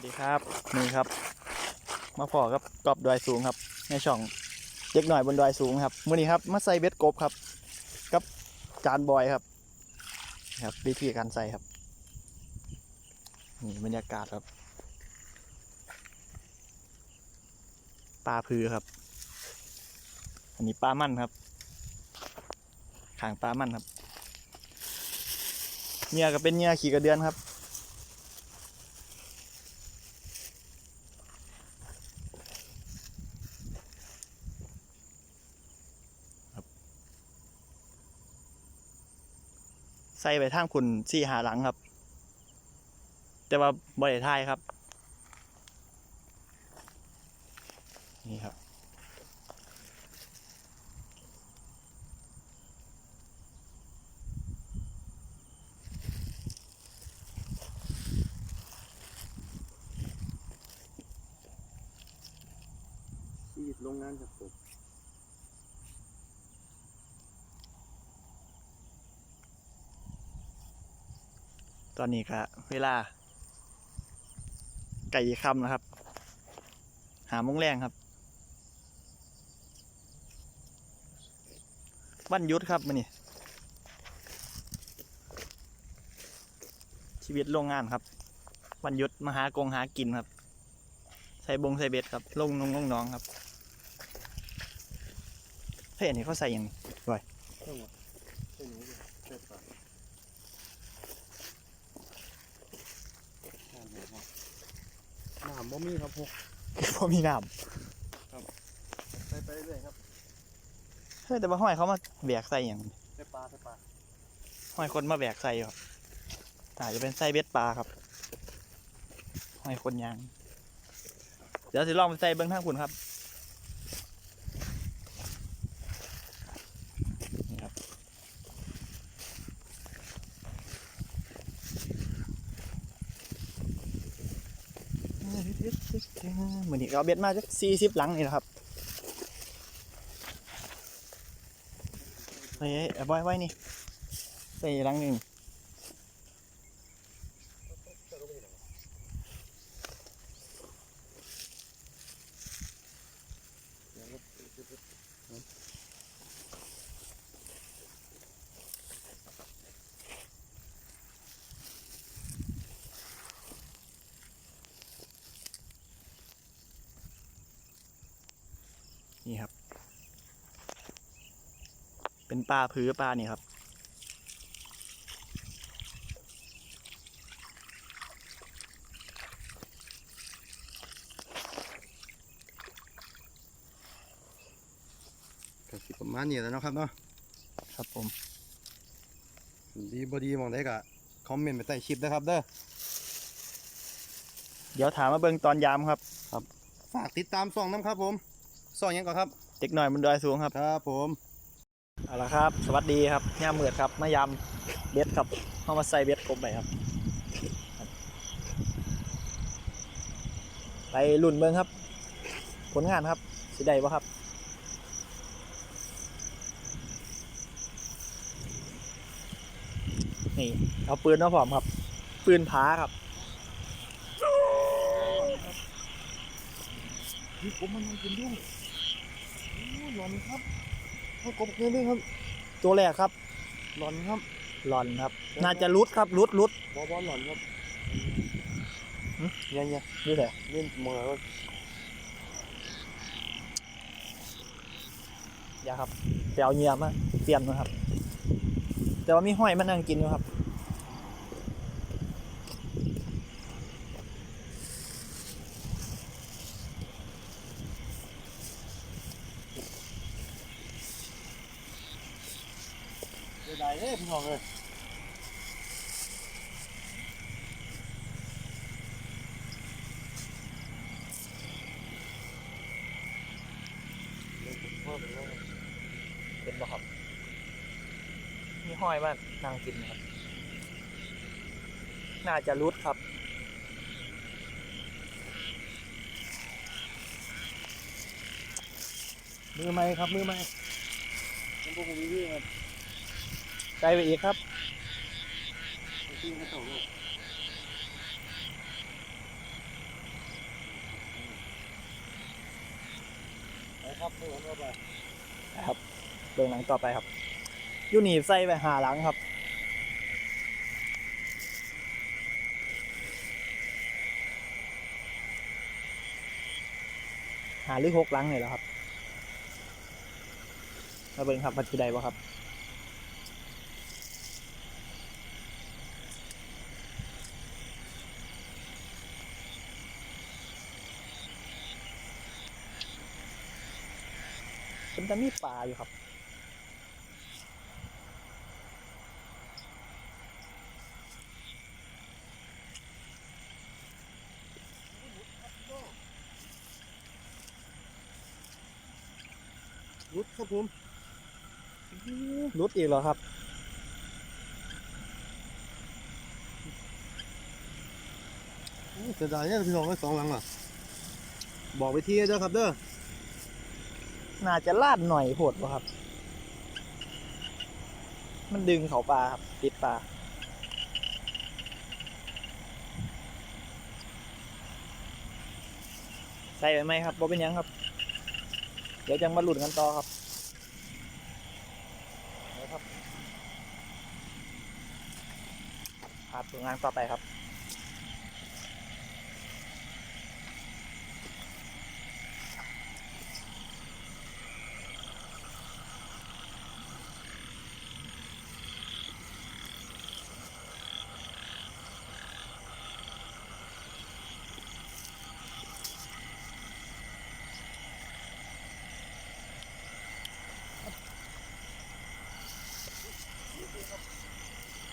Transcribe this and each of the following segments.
วัสดีครับนี่ครับ มาพอกับกอบดอยสูงครับในช่องเด็กหน่อยบนดอยสูงครับมื้อนี้ครับมาใส่เบ็ดกบครับ กับจานบอยครับครับวิธีการใส่ครับนี่บรรยากาศครับปลาพือครับ อันนี้ปลามั่นครับขางปลามั่นครับเหงื่อก็เป็นเหงื่อขี่กระเดือนครับ ใส่ไปทางคุณสี่หาหลังครับ แต่ว่าบริทายครับ นี่ครับ ชีวิตโรงงานครับผม ตอนนี้ก็เวลา ไก่คำนะครับ หามงแรงครับ วันยุดครับมันนี่ชีวิตโรงงานครับ วันยุดมาหากงหากินครับ ใส่บงใส่เบ็ดครับ ลงนงลงน้องครับเฮ้ยอันนี้เขาใส่อย่างนี้เครื่องหมดเครื่องนี้เลยเสร็จก่อนน้ำหมดครับ น้ำบ่มีครับพวกพอมีน้ไปไปเรื่อยครับำเฮ้ยแต่ว่าห้อยเขามาแบกใส่อย่างใส่ปลาใส่ปลาห้อยคนมาแบกใส่ครับอาจจะเป็นไส้เบ็ดปลาครับห้อยคนยาง เดี๋ยวสิลองไปใส่เบิ้งทางคุณครับนี่ครับเห มือนนี้เราเบ็ดมาจักสี่สิบหลังนี่นะครับเฮ้ยเอาไว้ไว้นี่ใส่หลังหนึ่ง นี่ครับ เป็นปลาพื้ปลานี่ครับก็สิประมาณนี้แหล้วเนาะครับเนาะครับผม ดีบ่ดีหมองได้ก็คอมเมนต์ไปใต้คลิปนะครับเด้อเดี๋ยวถามมาเบิ่งตอนยามครับ ฝากติดตามส่องน้ำครับผม ส่องหยังก่อนครับเด็กหน่อยบนดอยสูงครับครับผมเอาละครับ สวัสดีครับย่ามเมือดครับมายามเบ็ดครับเข้ามาใส่เบ็ดกบไปครับ ไปลุ่นเบิ่งครับ ผลงานครับสิได้ปะครับนี่เอาปืนมาพร้อมครับ ปืนผาครับนี่ผมมันกินด้วยโอ้ หลอนครับเอากบเกินด้วยครับ ตัวแรกครับ หลอนครับ หลอนครับ น่าจะรุดครับรุดรุดบอบอหลอนครับหึเนี่ยเนี่ยนี่แหละเล่นมวยว่าอย่าครับไปเอาเหยื่อมาเปลี่ยนนะครับ แต่ว่ามีห้อยมันนั่งกินอยู่ครับ เดี๋ยวได้เอ้ยพี่น้องเลยเล่นผมชอบเลยเป็นบ่ครับ มีห้อยมันนั่งกินครับ น่าจะรุดครับมือไม้ครับมือไม้ผมบอกผมมีวิ่งครับ ไกลไปอีกครับไปครับเพิ่มเข้าไปครับเบื้องหลังต่อไปครับยูนีบใส่ไปหาหลังครับ หาหรือหกหลังเนี่ยเหรอครับมาเบิ่งครับมันจะได้บ่ครับ จะมีปลาอยู่ครับ รุดครับผมรุดอีกเหรอครับอู้เสียดายเนี่ยพี่น้องไว้สองหลังอะ บอกไปทีเจ้าครับเด้อ น่าจะลาดหน่อยโหดวะครับ มันดึงเขาปลาครับ ติดปลาใส่ไปไหมครับบ่เป็นยังครับ เดี๋ยวจังมาหลุดกันต่อครับนะครับพาดผลงานต่อไปครับ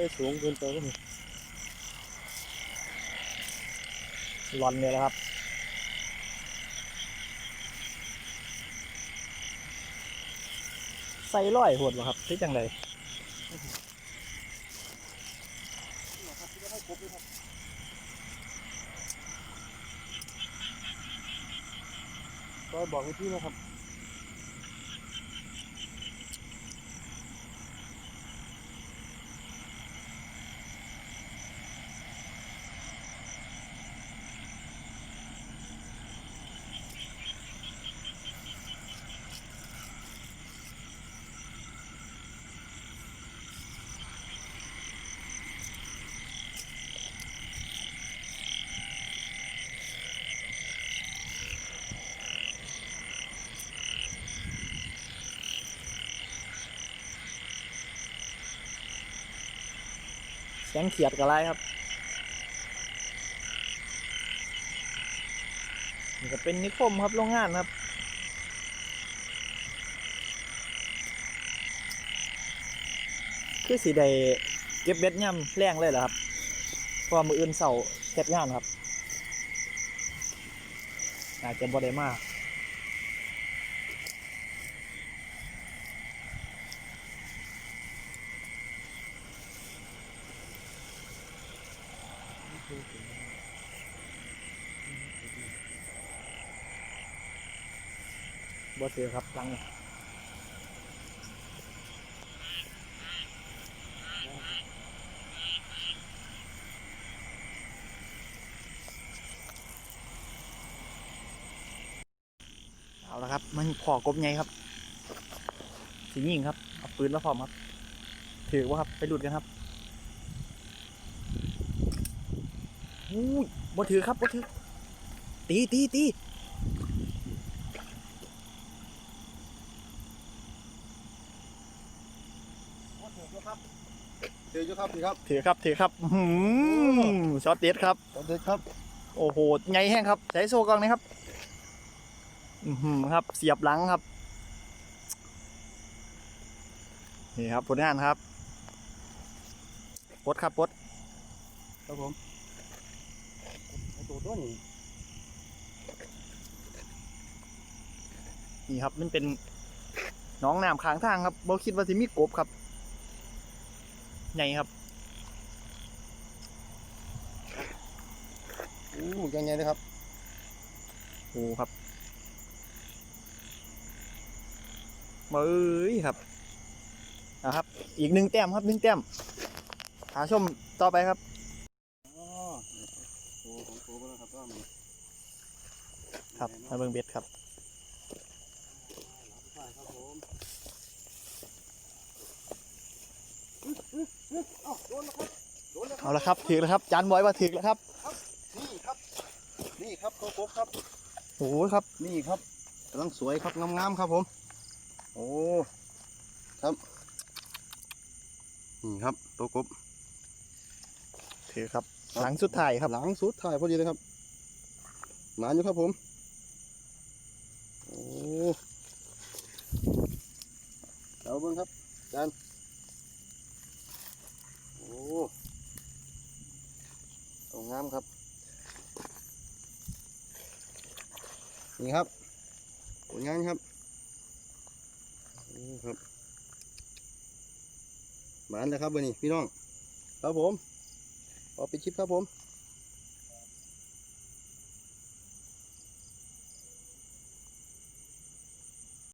ไปสูงเกินไปก็มีหลอนเนี่ยแหละครับ ใส่ร้อยหดวะครับที่จังไดก็บอกไปที่นะครับ งเขียดกับอะไรครับนี่ก็เป็นนิคมครับโรงงานครับคือสีใดเก็บเบ็ดย่ำแรงเลยเหรอครับเพราะมืออื่นเสาเฮ็ดงานครับอาจจะบ่ได้มาก บ่เสือครับหลังเอาละครับ มันขอกบไงครับสียิงครับ เอาปืนมาพร้อมครับ ถือว่าครับไปหลุดกันครับอู้บ่ถือครับบ่ถือ ตีตีตี เดี๋ยว ครับพี่ครับถือครับถือครับอื้อหือช็อตเด็ดครับสวัสดีครับ โอ้โหไงแห้งครับใช้โซ่กล้องนะครับอือหือครับ เสียบหลังครับนี่ครับผลงานครับปลดครับปลดครับผมไอ้ตัวตัวนี้นี่ครับมันเป็นหน้องน้ำข้างทางครับบ่คิดว่าสิมีกบครับ ใหญ่ครับอู้ยังไงนะครับโอ้ครับมาเอ้ยครับนะครับ อีกหนึ่งแต้มครับหนึ่งแต้มหาชมต่อไปครับอ๋อโอ้ของโตแล้วครับว่ามันครับมาเบิ่งเบ็ดครับ ใช่ครับผม เอ้าโดนแล้วครับโดนแล้วครับเอาละครับถึกแล้วครับจานบอยว่าถึกแล้วครับ นี่ครับ นี่ครับโตโกบครับโอ้ยครับ นี่ครับกำลังสวยครับงามๆครับผม โอ้ครับ นี่ครับโตกบถือครับ หลังสุดท้ายครับหลังสุดท้ายพอดีเลยครับหมานอยู่ครับผม โอ้เอาเบิ้งครับจานโอ้ เอางามครับ นี่ครับผลงานครับโอ้ครับหมานนะครับวันนี้พี่น้อง ครับผมขอปิดคลิปครับผม